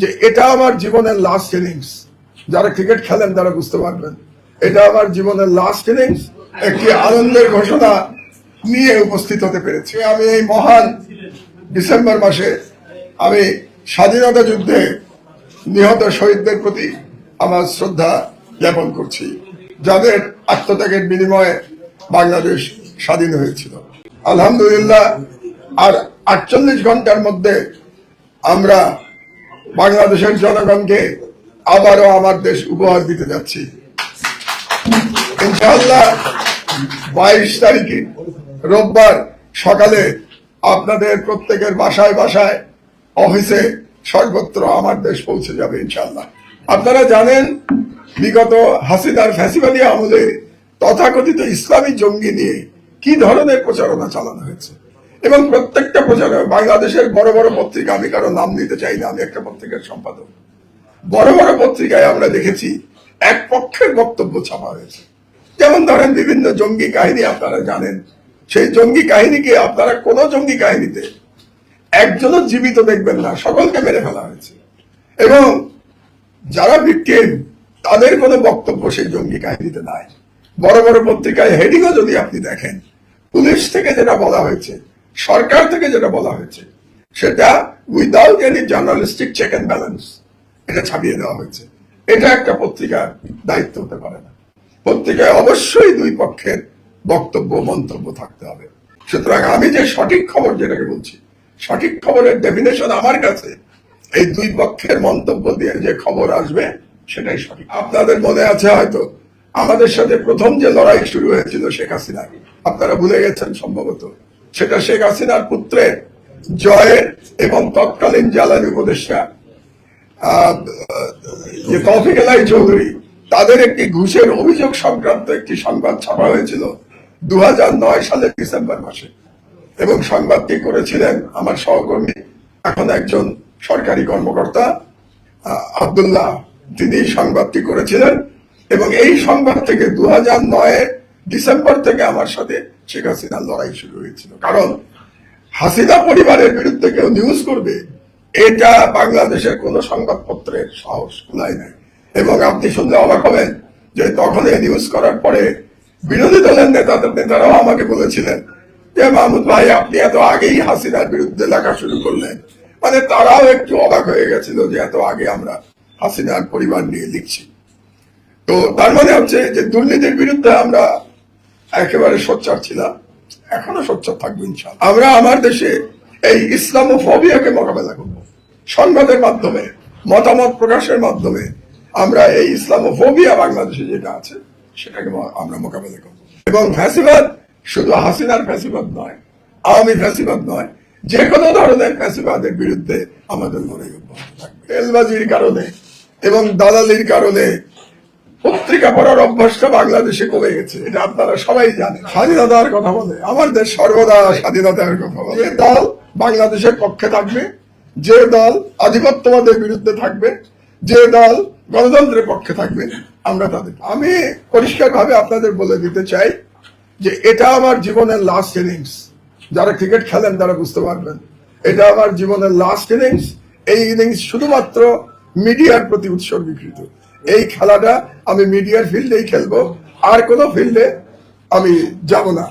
যে এটা আমার জীবনের লাস্ট ইনিংস যারা ক্রিকেট খেলেন, তারা বুঝতে পারবেন। এটা আমার জীবনের লাস্ট ইনিংস একটি আনন্দের ঘোষণা নিয়ে উপস্থিত হতে পেরেছি। আমি এই মহান ডিসেম্বর মাসে আমি স্বাধীনতা যুদ্ধে নিহত শহীদদের প্রতি আমার শ্রদ্ধা জ্ঞাপন করছি, যাদের আত্মত্যাগের বিনিময়ে বাংলাদেশ স্বাধীন হয়েছিল। আলহামদুলিল্লাহ, আর আটচল্লিশ ঘণ্টার মধ্যে আমরা বাংলাদেশের জনগণকে আবারও আমার দেশ উপহার দিতে যাচ্ছি। ইনশাআল্লাহ বাইশ তারিখে রোববার সকালে আপনাদের প্রত্যেকের বাসায় বাসায় অফিসে সর্বত্র আমার দেশ পৌঁছে যাবে ইনশাআল্লাহ। আপনারা জানেন, বিগত হাসিনার ফ্যাসিবাদী আমলে তথাকথিত ইসলামী জঙ্গি নিয়ে কি ধরনের প্রচারণা চালানো হয়েছে? এবং প্রত্যেকটা প্রচারণা বাংলাদেশের বড় বড় পত্রিকা, আমি কারও নাম নিতে চাই না, আমি একটা পত্রিকার সম্পাদক। বড় বড় পত্রিকায় আমরা দেখেছি, এক পক্ষের বক্তব্য ছাপা হয়েছে। যেমন ধরেন বিভিন্ন জঙ্গি কাহিনী আপনারা জানেন। সেই জঙ্গি কাহিনীকে আপনারা কোন জঙ্গি কাহিনীতে একজনও জীবিত দেখবেন না, সকলকে মেরে ফেলা হয়েছে। এবং যারা ভিকটিম তাদের কোনো বক্তব্য সেই জঙ্গি কাহিনীতে নাই। বড় বড় পত্রিকায় হেডিংও যদি আপনি দেখেন, পুলিশ থেকে যেটা বলা হয়েছে সরকার থেকে যেটা বলা হয়েছে, সেটা without any journalistic check and balance এটা ছাপিয়ে দেওয়া হয়েছে। এটা একটা পত্রিকার দায়িত্ব হতে পারে না। পত্রিকায় অবশ্যই দুই পক্ষের বক্তব্য, মন্তব্য থাকতে হবে। সুতরাং আমি যে সঠিক খবর যেটাকে বলছি, সঠিক খবরের ডেফিনেশন আমার কাছে, এই দুই পক্ষের মন্তব্য দিয়ে যে খবর আসবে, সেটাই সঠিক। আপনাদের মনে আছে হয়তো, আমাদের সাথে প্রথম যে লড়াই শুরু হয়েছিল শেখ হাসিনা আপনারা ভুলে গেছেন সম্ভবত। সেটা শেখ হাসিনার পুত্রের জয়ের এবং তৎকালীন জ্বালানি উপদেষ্টা তৌফিক এলাই চৌধুরী, তাদের একটি ঘুষের অভিযোগ সংক্রান্ত একটি সংবাদ ছাপা হয়েছিল দু সালের ডিসেম্বর মাসে। এবং সংবাদটি করেছিলেন? আমার সহকর্মী এখন একজন সরকারি কর্মকর্তা আব্দুল্লাহ, তিনি সংবাদটি করেছিলেন। এবং এই সংবাদ থেকে দু নয় ডিসেম্বর থেকে আমার সাথে শেখ হাসিনার লড়াই শুরু হয়েছিল। কারণ হাসিনা পরিবারের বিরুদ্ধে কেউ নিউজ করবে, এটা বাংলাদেশের কোন সংবাদপত্রের সাহস কুলায় নাই। এবং আপনি শুনলে অবাক হবেন যে তখন এই নিউজ করার পরে বিরোধী দলের নেতাদের নেতারাও আমাকে বলেছিলেন যে, মাহমুদ ভাই, আপনি এত আগেই হাসিনার বিরুদ্ধে লেখা শুরু করলেন। মানে তারাও একটু অবাক হয়ে গেছিল যে, এত আগে আমরা হাসিনার পরিবার নিয়ে লিখছি। তো তার মানে হচ্ছে যে, দুর্নীতির বিরুদ্ধে আমরা একেবারে সোচ্চার ছিলাম। এখনও সোচ্চার থাকব ইনশাল্লাহ আমরা আমার দেশে এই ইসলামোফোবিয়াকে মোকাবেলা করব। সংবাদের মাধ্যমে, মতামত প্রকাশের মাধ্যমে আমরা এই ইসলামোফোবিয়া বাংলাদেশে যেটা আছে, সেটাকে আমরা মোকাবেলা করব। এবং ফ্যাসিবাদ শুধু হাসিনার ফ্যাসিবাদ নয়, আওয়ামী ফ্যাসিবাদ নয় যে কোনো ধরনের ফ্যাসিবাদের বিরুদ্ধে আমাদের লড়াই অব্যাহত থাকবে। তেলবাজির কারণে এবং দালালির কারণে পত্রিকা পড়ার অভ্যাসটা বাংলাদেশে কমে গেছে। এটা আপনারা সবাই জানেন। স্বাধীনতার কথা বলে, আমার দেশ সর্বদা স্বাধীনতার কথা বলে। যে দল বাংলাদেশের পক্ষে থাকবে, যে দল আধিপত্যবাদের বিরুদ্ধে থাকবে, যে দল গণতন্ত্রের পক্ষে থাকবে, আমরা তাদের। আমি পরিষ্কার ভাবে আপনাদের বলে দিতে চাই যে এটা আমার জীবনের লাস্ট ইনিংস যারা ক্রিকেট খেলেন তারা বুঝতে পারবেন। এটা আমার জীবনের লাস্ট ইনিংস এই ইনিংস শুধুমাত্র মিডিয়ার প্রতি উৎসর্গীকৃত। এই খেলাটা আমি মিডিয়ার ফিল্ডেই খেলব, আর কোনো ফিল্ডে আমি যাব না।